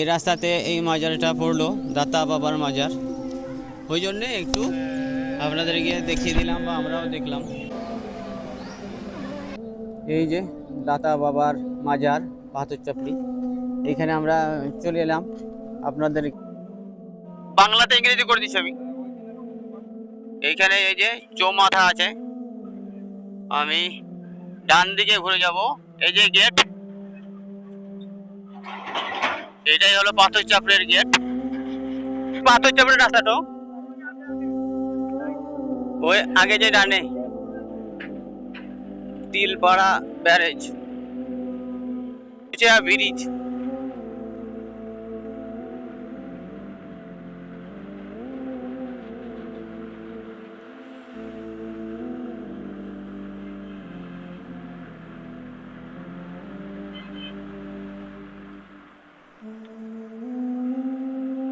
এই রাস্তাতে এই মাজারটা পড়ল, দাতা বাবার মাজার। ওই জন্যে একটু আপনাদেরকে দেখিয়ে দিলাম বা আমরাও দেখলাম। এই যে দাতা বাবার মাজার পাথর চাপড়ি এখানে আমরা চলে এলাম আপনাদের বাংলাতে ইংরেজি করে দিচ্ছি আমি। এইখানে এই যে চৌমাথা আছে। আমি ডান দিকে ঘুরে যাব। এই যে গেট এটাই হলো পাথর চাপড়ের গেট। পাথর চাপড়ের রাস্তাটা। ওই আগে যে ডানে। তিলপাড়া ব্যারেজ। ব্রিজ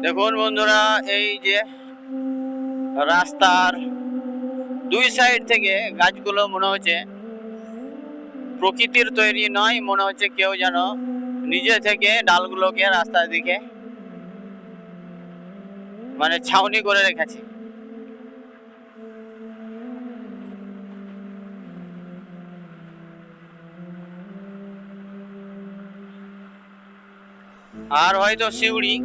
দেখুন বন্ধুরা, এই যে রাস্তার দুই সাইড থেকে গাছগুলো মনে হচ্ছে প্রকৃতির তৈরি নয়, মনে হচ্ছে কেউ যেন নিজে থেকে ডালগুলোকে রাস্তার দিকে মানে ছাউনি করে রেখেছে। আর হয়তো শিউড়ি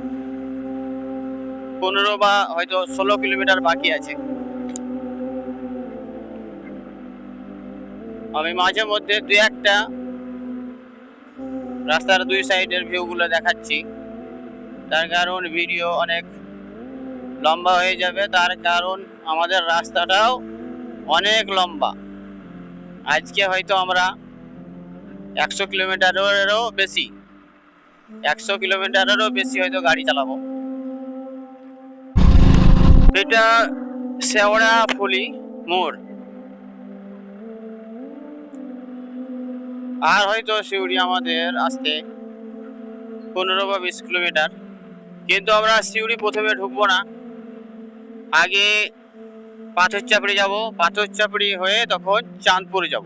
পনেরো বা হয়তো ষোলো কিলোমিটার বাকি আছে। আমি মাঝে মধ্যে দু একটা রাস্তার দুই সাইডের ভিউগুলো দেখাচ্ছি। তার কারণ ভিডিও অনেক লম্বা হয়ে যাবে। তার কারণ আমাদের রাস্তাটাও অনেক লম্বা। আজকে হয়তো আমরা একশো কিলোমিটারেরও বেশি। একশো কিলোমিটারেরও বেশি হয়তো গাড়ি চালাবো। এটা শেওড়া ফুলি মোড়। আর হয়তো শিউড়ি আমাদের আসতে পনেরো বা বিশ কিলোমিটার। কিন্তু আমরা শিউড়ি প্রথমে ঢুকবো না। আগে পাথর চাপড়ি যাব। পাথর চাপড়ি হয়ে তখন চাঁদপুর যাব।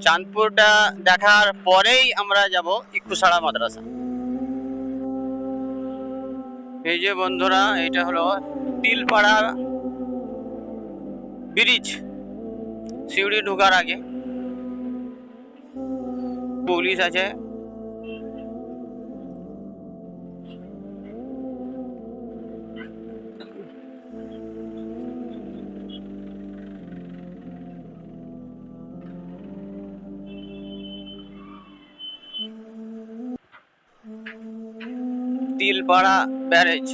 চাঁদপুরটা দেখার পরেই আমরা যাব ইকুসাড়া মাদ্রাসা। এই যে বন্ধুরা এটা হলো তিলপাড়া ব্রিজ শিউড়ি ঢোকার আগে পুলিশ আছে। তিলপাড়া ব্যারেজ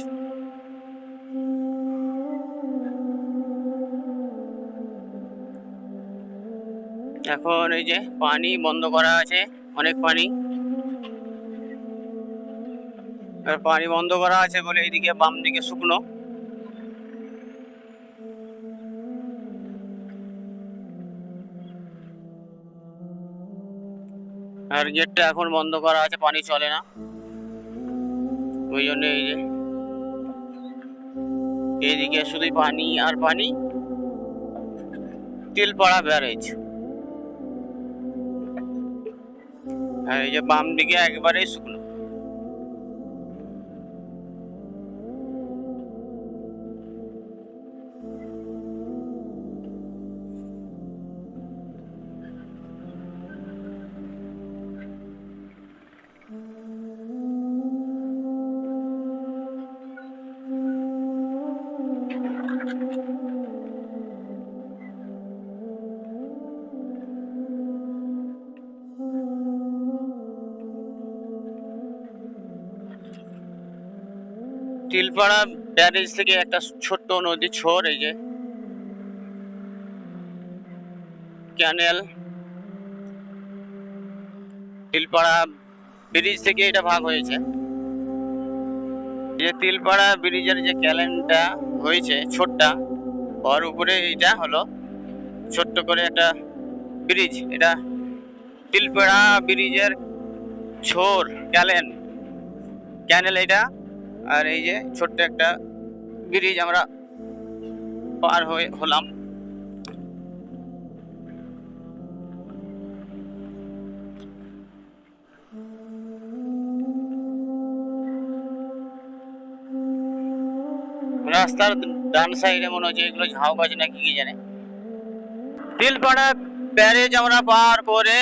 এখন এই যে পানি বন্ধ করা আছে, অনেক পানি। পানি বন্ধ করা আছে বলে এইদিকে বাম দিকে শুকনো। আর গেটটা এখন বন্ধ করা আছে, পানি চলে না। ওই জন্য এই যে এইদিকে শুধুই পানি আর পানি তিলপাড়া ব্যারেজ। এই যে বাম দিকে একবারেই শুকনো। তিলপাড়া ব্যারেজ থেকে একটা ছোট্ট নদী ছোর এই যে ক্যানেল তিলপাড়া ব্রিজ থেকে এটা ভাগ হয়েছে। যে তিলপাড়া ব্রিজের যে ক্যালেনটা হয়েছে, ছোট্টা, ওর উপরে এটা হলো ছোট্ট করে একটা ব্রিজ। এটা তিলপাড়া ব্রিজের ছোর, ক্যালেন। ক্যানেল এটা আর এই যে ছোট্ট একটা ব্রিজ আমরা পার হয়ে হলাম। রাস্তার ডান সাইডে মনে হচ্ছে এগুলো ঝাউ গাছ নাকি কি জানে। তিলপাড়া ব্যারেজ আমরা পার করে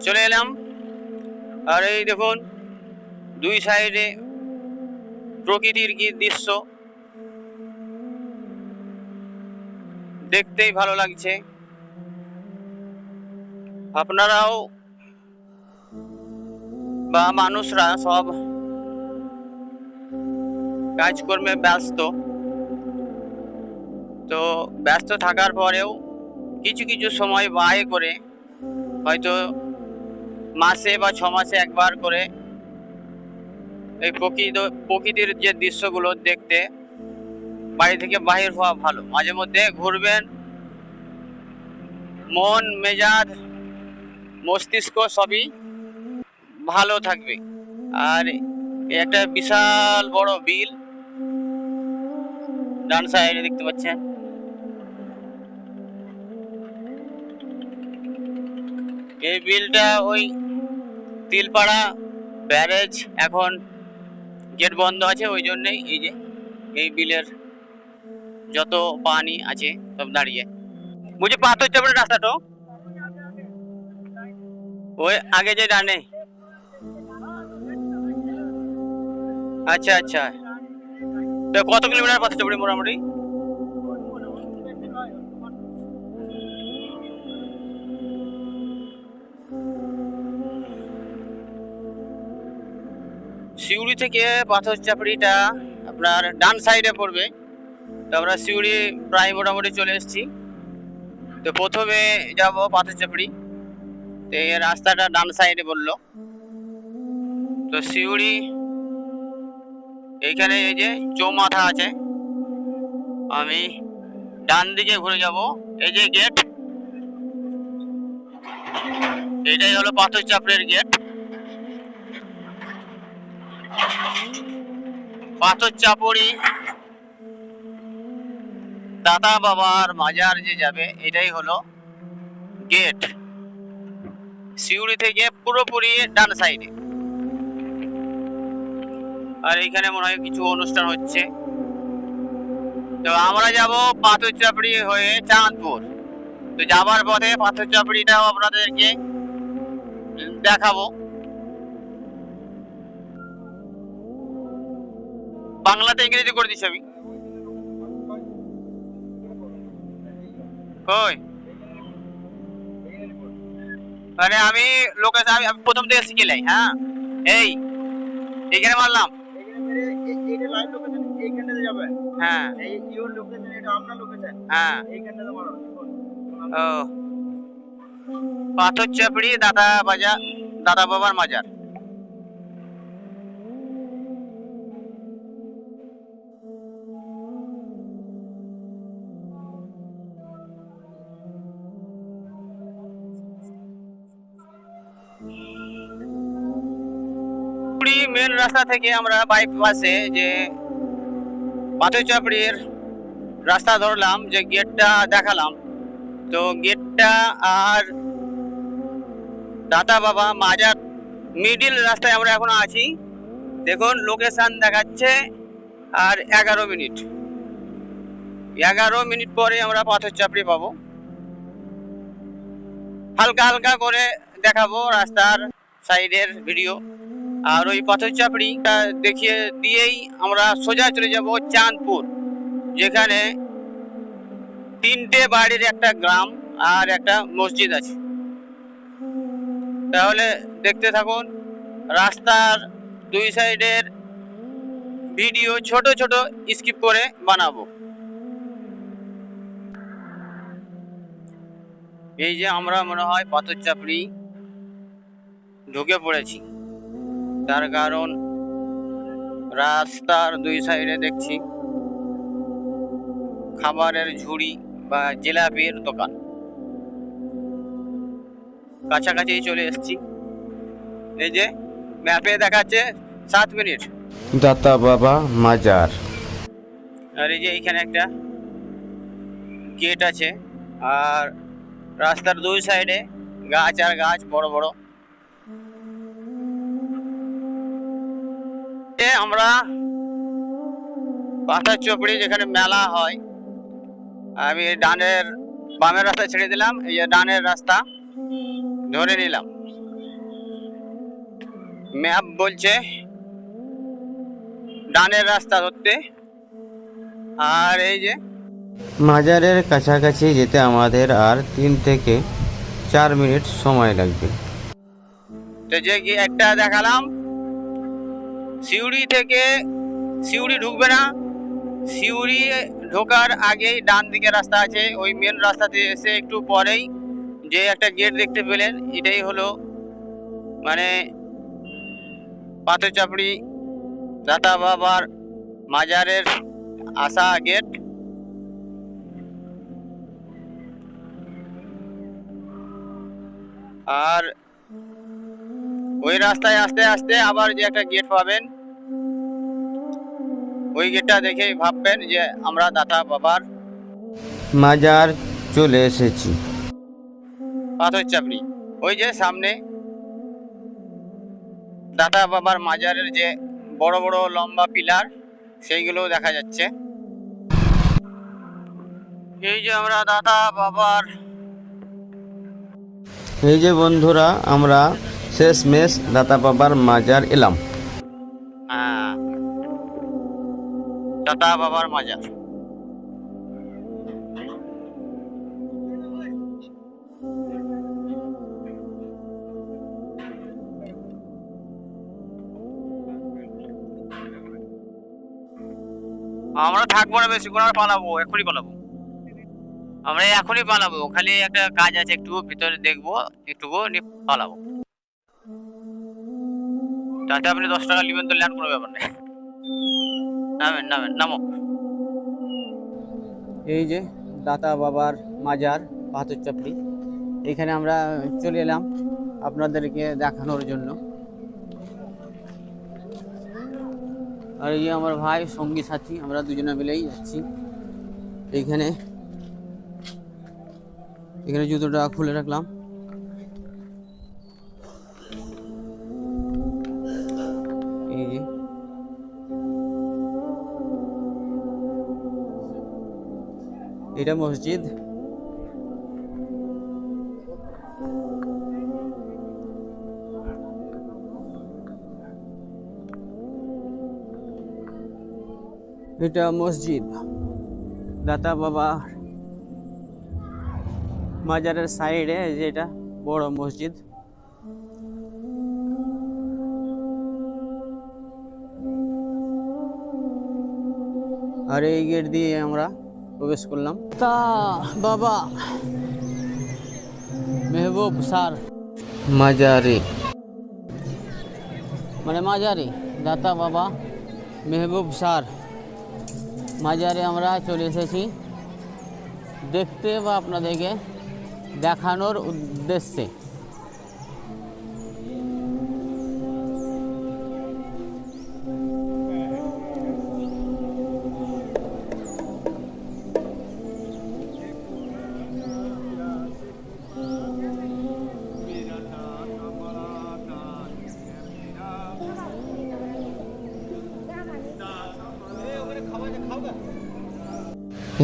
চলে এলাম। আর এই দেখুন, দুই সাইডে প্রকৃতির কি দৃশ্য? দেখতেই ভালো লাগছে। আপনারাও বা মানুষরা সব কাজকর্মে ব্যস্ত। তো ব্যস্ত থাকার পরেও কিছু কিছু সময় ব্যয় করে হয়তো মাসে বা ছ মাসে একবার করে এই প্রকৃত, প্রকৃতির যে দৃশ্যগুলো দেখতে, বাড়ি থেকে বাহির হওয়া ভালো। মাঝে মধ্যে ঘুরবেন, মন, মেজাজ, মস্তিষ্ক সবই ভালো থাকবে। আর একটা বিশাল বড় বিল ডান সাইডে দেখতে পাচ্ছেন। এই বিলটা ওই তিলপাড়া ব্যারেজ, এখন গেট বন্ধ আছে, ওই জন্যই এই যে এই বিলের যত পানি আছে সব দাঁড়িয়ে। বুঝে পাথর চাপড়ে রাস্তাটা? ওই আগে যে ডানে। আচ্ছা আচ্ছা। তো কত কিলোমিটার পাথর চাপড়ে মোটামুটি? সিউড়ি থেকে পাথর চাপড়িটা আপনার ডান সাইডে পড়বে। তো আমরা সিউড়ি প্রায় মোটামুটি চলে এসেছি। তো প্রথমে যাব পাথর চাপড়ি তো এই রাস্তাটা ডান সাইডে বলল তো সিউড়ি এইখানে এই যে চৌমাথা আছে। আমি ডান দিকে ঘুরে যাব। এই যে গেট, এটাই হলো পাথর চাপড়ির গেট। পাথর চাপড়ি। দাদা বাবার মাজার যে যাবে, এটাই হলো গেট সিউড়ি থেকে পুরোপুরি ডান সাইডে আর এইখানে মনে হয় কিছু অনুষ্ঠান হচ্ছে। তো আমরা যাব পাথর চাপড়ি হয়ে চাঁদপুর। তো যাবার পথে পাথর চাপড়িটাও আপনাদেরকে দেখাবো। বাংলাতে ইংরেজি করে দিচ্ছি আমি। কই? মানে আমি লোকেশন আমি প্রথম থেকে শিখে লাই হ্যাঁ? এই এখানে মারলাম। হ্যাঁ। হ্যাঁ। ও। পাথর চাপড়ি, দাদা বাজার দাদা বাবার মাজার। রাস্তা থেকে আমরা বাইপাসে যে পাথর চাপড়ির রাস্তা ধরলাম, যে গেটটা দেখালাম। তো গেটটা আর দাদা বাবা মাজার মিডিল রাস্তায় আমরা এখন আছি। দেখুন লোকেশন দেখাচ্ছে আর এগারো মিনিট। এগারো মিনিট পরে আমরা পাথর চাপড়ি পাবো। হালকা হালকা করে দেখাবো রাস্তার সাইডের ভিডিও আর ওই পাথর চাপড়িটা দেখিয়ে দিয়েই আমরা সোজা চলে যাব চাঁদপুর, যেখানে তিনটে বাড়ির একটা গ্রাম আর একটা মসজিদ আছে। তাহলে দেখতে থাকুন, রাস্তার দুই সাইডের ভিডিও ছোট ছোট স্কিপ করে বানাবো। এই যে আমরা মনে হয় পাথর চাপড়ি ঢুকে পড়েছি। তার কারণ রাস্তার দুই সাইডে দেখছি খাবারের ঝুড়ি বা জিলাপির দোকান। কাছাকাছি চলে এসেছি। এই যে ম্যাপে দেখাচ্ছে সাত মিনিট। দাতা বাবা মাজার। আর এই যে এইখানে একটা গেট আছে। আর রাস্তার দুই সাইডে গাছ আর গাছ বড় বড়। এ আমরা পাথর চোপড়ি যেখানে মেলা হয় আমি ডানের বামের রাস্তা ছেড়ে দিলাম এই যে ডানের রাস্তা ধরে নিলাম। ম্যাপ বলছে ডানের রাস্তা ধরতে। আর এই যে মাজারের কাছাকাছি যেতে আমাদের আর তিন থেকে চার মিনিট সময় লাগবে। তো যে কি একটা দেখালাম সিউড়ি থেকে সিউড়ি ঢুকবে না। সিউড়ি ঢোকার আগেই ডান দিকে রাস্তা আছে। ওই মেন রাস্তাতে এসে একটু পরেই যে একটা গেট দেখতে পেলেন, এটাই হলো মানে পাথর চাপড়ি দাতা বাবার মাজারের আসা গেট আর ওই রাস্তায় আস্তে আস্তে আবার যে একটা গেট পাবেন ওই গেটটা দেখেই ভাববেন যে আমরা দাতা বাবার মাজার চলে এসেছি। পাথর চাপড়ি। ওই যে সামনে দাতা বাবার মাজারের যে বড় বড় লম্বা পিলার সেইগুলোও দেখা যাচ্ছে। এই যে আমরা দাতা বাবার এই যে বন্ধুরা আমরা শেষ মেশ দাতা বাবার মাজার এলাম দাতা বাবার মাজার আমরা থাকব না বেশিক্ষণ আর পালাবো, এখনই পালাবো। আমরা এখনই পালাবো, খালি একটা কাজ আছে একটু ভিতরে দেখব একটু পালাবো। তাতে আপনি দশ টাকা নেবেন তো ল্যান্ড কোনো ব্যাপার নেই। নামেন নামেন, নামো। এই যে দাতা বাবার মাজার, পাথর চাপড়ি। এখানে আমরা চলে এলাম আপনাদেরকে দেখানোর জন্য। আর এই আমার ভাই, সঙ্গী সাথী, আমরা দুজনে মিলেই যাচ্ছি। এইখানে এখানে জুতোটা খুলে রাখলাম। এটা মসজিদ। এটা মসজিদ। দাতা বাবা মাজারের সাইডে যেটা বড় মসজিদ। আর এই গেট দিয়ে আমরা প্রবেশ করলাম। তা বাবা। মেহবুব স্যার। মাজারে। মানে মাজারে। দাতা বাবা। মেহবুব স্যার। মাজারে আমরা চলে এসেছি। দেখতে বা আপনাদেরকে দেখানোর উদ্দেশ্যে।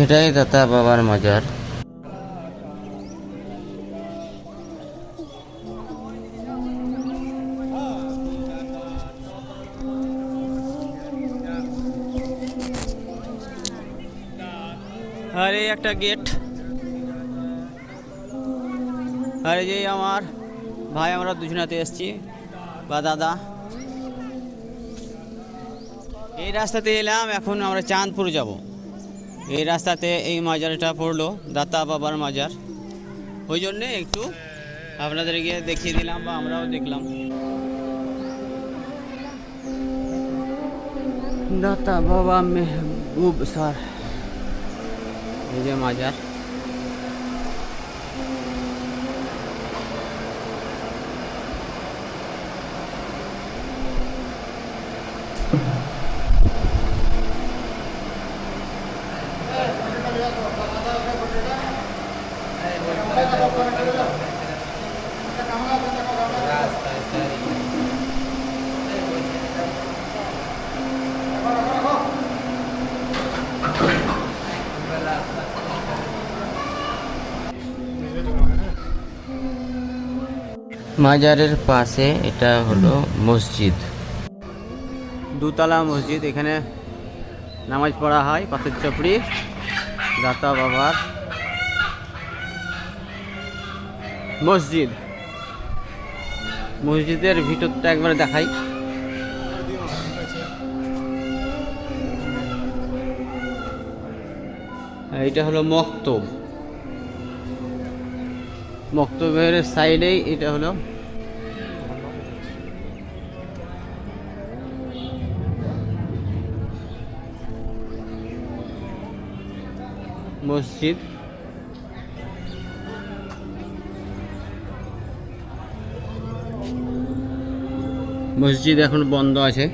এটাই দাতা বাবার মাজার। আর, একটা গেট আর, যে আমার ভাই, আমরা দুজনাতে এসেছি, বা দাদা। এই রাস্তাতে এলাম, এখন আমরা চাঁদপুর যাব। এই রাস্তাতে এই মাজারটা পড়ল দাতা বাবার মাজার। ওই জন্যে একটু আপনাদেরকে দেখিয়ে দিলাম বা আমরাও দেখলাম। দাতা বাবা মেহবুব স্যার। এই যে মাজার। মাজারের পাশে এটা হলো মসজিদ। দুতলা মসজিদ, এখানে নামাজ পড়া হয়, পাথর চাপড়ি, দাতা বাবার। মসজিদ। মসজিদের ভিতরটা একবারে দেখাই। এটা হলো মক্তব। মক্তবের সাইডেই এটা হলো। মসজিদ। মসজিদ এখন বন্ধ আছে।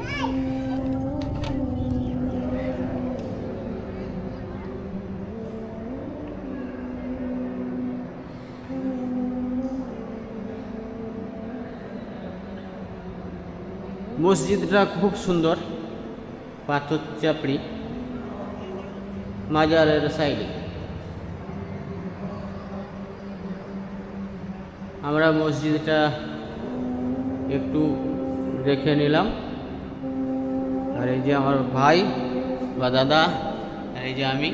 মসজিদটা খুব সুন্দর পাথর চাপড়ি মাজারের সাইডে। আমরা মসজিদটা একটু দেখে নিলাম। আর এই যে আমার ভাই বা দাদা, আর এই যে আমি।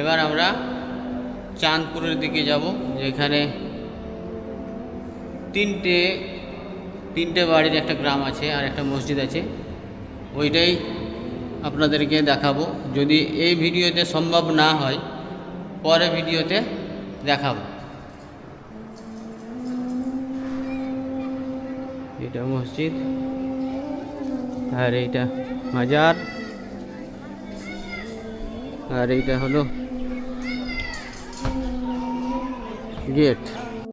এবার আমরা চাঁদপুরের দিকে যাব, যেখানে তিনটে তিনটে বাড়ির একটা গ্রাম আছে আর একটা মসজিদ আছে। ওইটাই আপনাদেরকে দেখাবো। যদি এই ভিডিওতে সম্ভব না হয়, পরে ভিডিওতে দেখাবো। এটা মসজিদ আর এইটা মাজার আর এইটা হলো গেট।